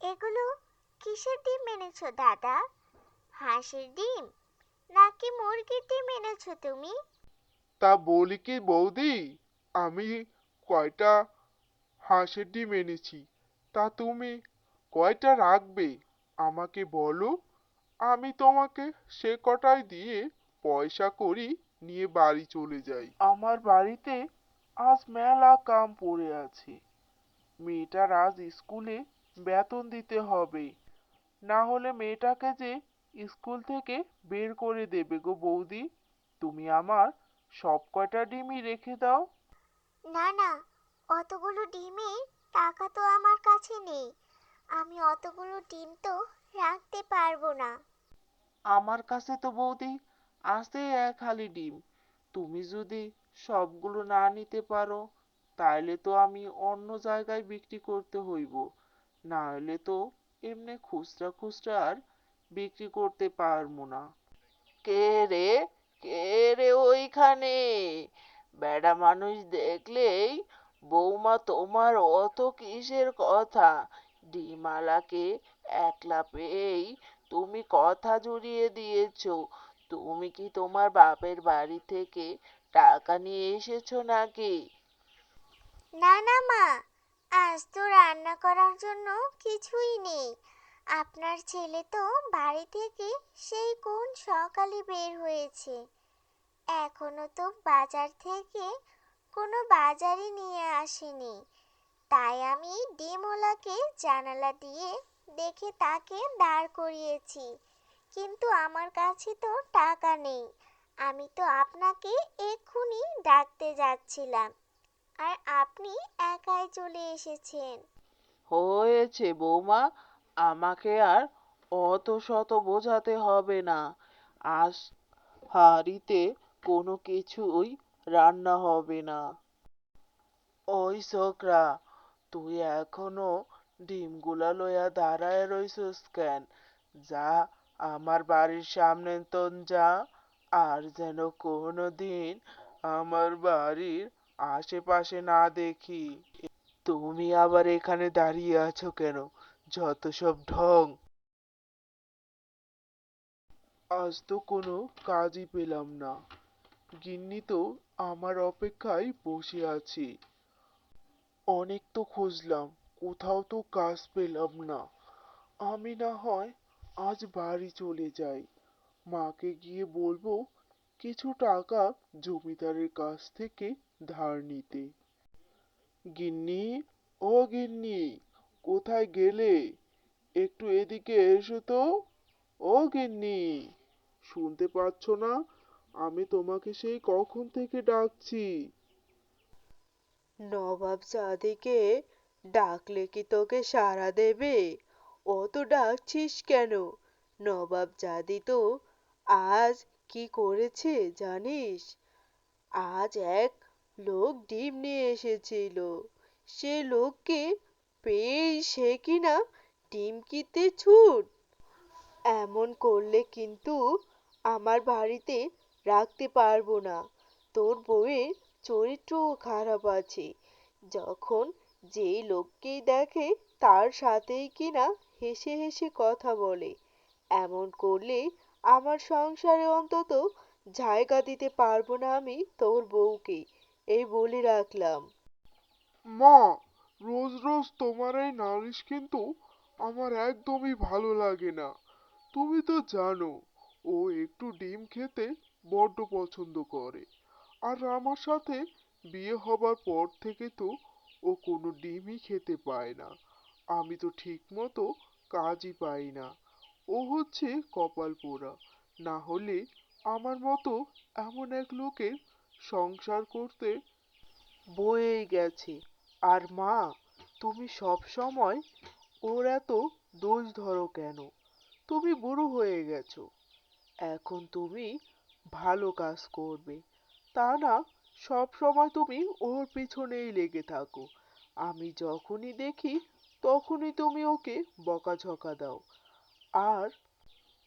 এগুলো কিসের ডিম এনেছো, দাদা? হাঁসের ডিম? নাকি মুরগির ডিম এনেছো তুমি? তা বলি কি বৌদি, আমি কয়টা হাঁসের ডিম এনেছি, তা তুমি কয়টা রাখবে? আমাকে বলো, আমি তোমাকে সে কটাই দিয়ে পয়সা করি নিয়ে বাড়ি চলে যাই। আমার বাড়িতে আজ মেলা কাম পড়ে আছে। মেয়েটার আজ স্কুলে বেতন দিতে হবে। না হলে মেয়েটাকে যে স্কুল থেকে বের করে দেবে গো বৌদি তুমি আমার সব কয়টা ডিমই রেখে দাও। না না অতগুলো ডিমের টাকা তো আমার কাছে নেই। আমি অতগুলো ডিম তো রাখতে পারব না। আমার কাছে তো বৌদি আছে এক হালি ডিম। তুমি যদি সবগুলো না নিতে পারো তাইলে তো আমি অন্য জায়গায় বিক্রি করতে হইব। না হলে তো এমনি খুচরা খুচরা আর বিক্রি করতে পারব না। কে রে? কে রে ওইখানে? বেড়া মানুষ দেখলেই বৌমা তোমার অত কিসের কথা? ডিমালাকে একলা পেয়েই তুমি কথা জুড়িয়ে দিয়েছ। তুমি কি তোমার বাপের বাড়ি থেকে টাকা নিয়ে এসেছ নাকি? না না মা আজ তো রান্না করার জন্য কিছুই নেই। আপনার ছেলে তো বাড়ি থেকে সেই কোন সকালে বের হয়েছে। এখনও তো বাজার থেকে কোনো বাজারই নিয়ে আসেনি। তাই আমি ডিমওয়ালাকে জানালা দিয়ে দেখে তাকে দাঁড় করিয়েছি। কিন্তু আমার কাছে তো টাকা নেই। আমি তো আপনাকে এক্ষুনি ডাকতে যাচ্ছিলাম। আর আপনি একাই চলে এসেছেন। হয়েছে বৌমা, আমাকে আর অত শত বোঝাতে হবে না। আজ হাঁড়িতে কোনো কিছুই রান্না হবে না। ওই ছোকরা, তুই এখনও ডিমগুলা লইয়া দাঁড়ায় রইছস কেন? যা আমার বাড়ির সামনে তন যা, আর যেন কোনো দিন আমার বাড়ির আশেপাশে না দেখি। তুমি আবার এখানে দাঁড়িয়ে আছো কেন? যত সব ঢং। আজ তো কোনো কাজই পেলাম না। গিন্নি তো আমার অপেক্ষায় বসে আছে। অনেক তো খুঁজলাম, কোথাও তো কাজ পেলাম না। আমি না হয় আজ বাড়ি চলে যাই। মাকে গিয়ে বলব কিছু টাকা জমিদারের কাছ থেকে ধার নিতে। গিন্নি, ও গিন্নি, কোথায় গেলে? একটু এদিকে এসো তো। ও গিন্নি, শুনতে পাচ্ছ না? আমি তোমাকে সেই কখন থেকে ডাকছি? নবাব জাদিকে ডাকলে কি তোকে সাড়া দেবে? অত ডাকছিস কেন? নবাব জাদি তো আজ কি করেছে জানিস? আজ এক লোক ডিম নিয়ে এসেছিল। সে লোককে পেয়েই সে কিনা ডিম কিনতে ছুট। এমন করলে কিন্তু আমার বাড়িতে রাখতে পারব না। তোর বউয়ের চরিত্রও খারাপ আছে। যখন যেই লোককেই দেখে তার সাথেই কিনা হেসে হেসে কথা বলে। এমন করলে আমার সংসারে অন্তত জায়গা দিতে পারব না আমি তোর বউকে। এই বলে রাখলাম। মা, রোজ রোজ তোমার এই নালিশ কিন্তু আমার একদমই ভালো লাগে না। তুমি তো জানো, ও একটু ডিম খেতে বড্ড পছন্দ করে। আর আমার সাথে বিয়ে হবার পর থেকে তো ও কোনো ডিমই খেতে পায় না। আমি তো ঠিক মতো কাজই পাই না। ও হচ্ছে কপাল পোড়া। না হলে আমার মতো এমন এক লোকের সংসার করতে বয়েই গেছে। আর মা, তুমি সব সময় ওর এত দোষ ধরো কেন? তুমি বুড়ো হয়ে গেছো। এখন তুমি ভালো কাজ করবে। তা না, সব সময় তুমি ওর পিছনেই লেগে থাকো। আমি যখনই দেখি, তখনই তুমি ওকে বকাঝকা দাও। আর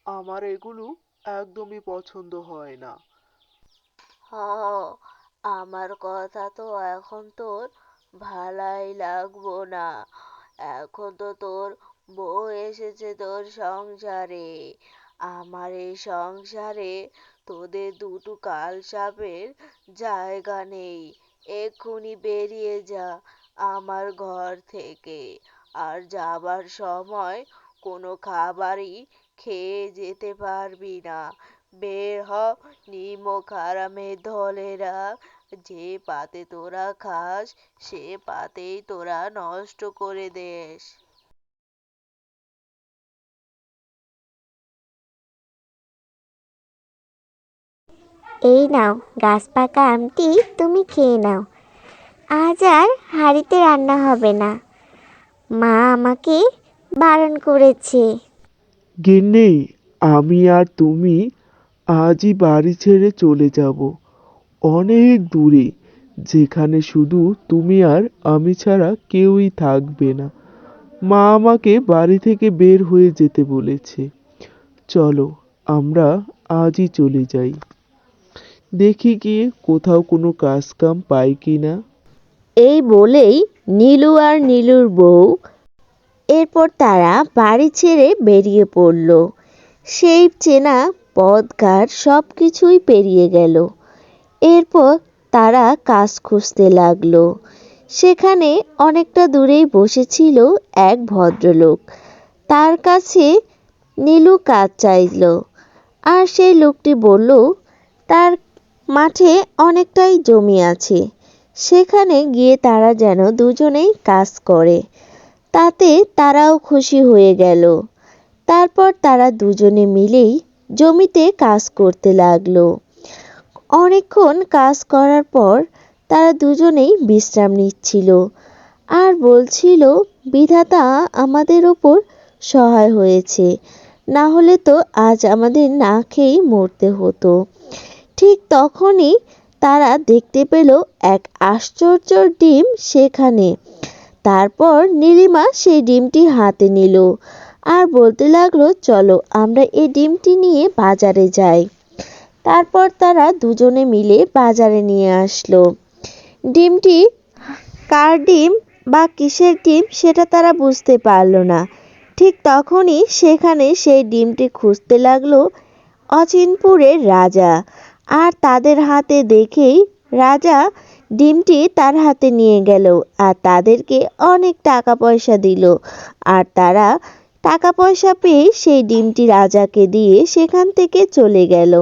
আমার এগুলো একদমই পছন্দ হয় না। হ, আমার কথা তো এখন তোর ভালাই লাগবো না। এখন তো তোর বউ এসেছে তোর সংসারে। আমার এই সংসারে তোদের দুটো কাল সাপের জায়গা নেই। এক্ষুনি বেরিয়ে যা আমার ঘর থেকে। আর যাবার সময় কোনো খাবারই খেয়ে যেতে পারবি না। বের হ নিমক হারামের দলেরা যে পাতে তোরা খাস, সে পাতেই তোরা নষ্ট করে দেস। এই নাও, গাছ পাকা আমটি তুমি খেয়ে নাও। আজ আর হাঁড়িতে রান্না হবে না। মা আমাকে বারণ করেছে। গিন্নি আমি আর তুমি আজই বাড়ি ছেড়ে চলে যাব। অনেক দূরে যেখানে শুধু তুমি আর আমি ছাড়া কেউই থাকবে না। মা আমাকে বাড়ি থেকে বের হয়ে যেতে বলেছে। চলো আমরা আজই চলে যাই। দেখি গিয়ে কোথাও কোনো কাজ কাম পাই কি না। এই বলেই নীলু আর নীলুর বউ এরপর তারা বাড়ি ছেড়ে বেরিয়ে পড়ল। সেই চেনা পথঘাট সব কিছুই পেরিয়ে গেল। এরপর তারা কাজ খুঁজতে লাগল। সেখানে অনেকটা দূরেই বসেছিল এক ভদ্রলোক। তার কাছে নীলু কাজ চাইল। আর সেই লোকটি বলল, তার মাঠে অনেকটাই জমি আছে। সেখানে গিয়ে তারা যেন দুজনেই কাজ করে। তাতে তারাও খুশি হয়ে গেল। তারপর তারা দুজনে মিলেই জমিতে কাজ করতে লাগল। অনেকক্ষণ কাজ করার পর তারা দুজনেই বিশ্রাম নিচ্ছিল আর বলছিল, বিধাতা, আমাদের ওপর সহায় হয়েছে। না হলে তো আজ আমাদের না খেয়েই মরতে হতো। ঠিক তখনই তারা দেখতে পেল এক আশ্চর্য ডিম সেখানে। তারপর নীলিমা সেই ডিমটি হাতে নিল আর বলতে লাগল, চলো, আমরা এই ডিমটি নিয়ে বাজারে যাই। তারপর তারা দুজনে মিলে বাজারে নিয়ে আসলো। ডিমটি কার ডিম বা কিসের ডিম সেটা তারা বুঝতে পারল না। ঠিক তখনই সেখানে সেই ডিমটি খুঁজতে লাগল অচিনপুরের রাজা। আর তাদের হাতে দেখেই রাজা ডিমটি তার হাতে নিয়ে গেল আর তাদেরকে অনেক টাকা পয়সা দিল। আর তারা টাকা পয়সা পেয়ে সেই ডিমটি রাজাকে দিয়ে সেখান থেকে চলে গেল।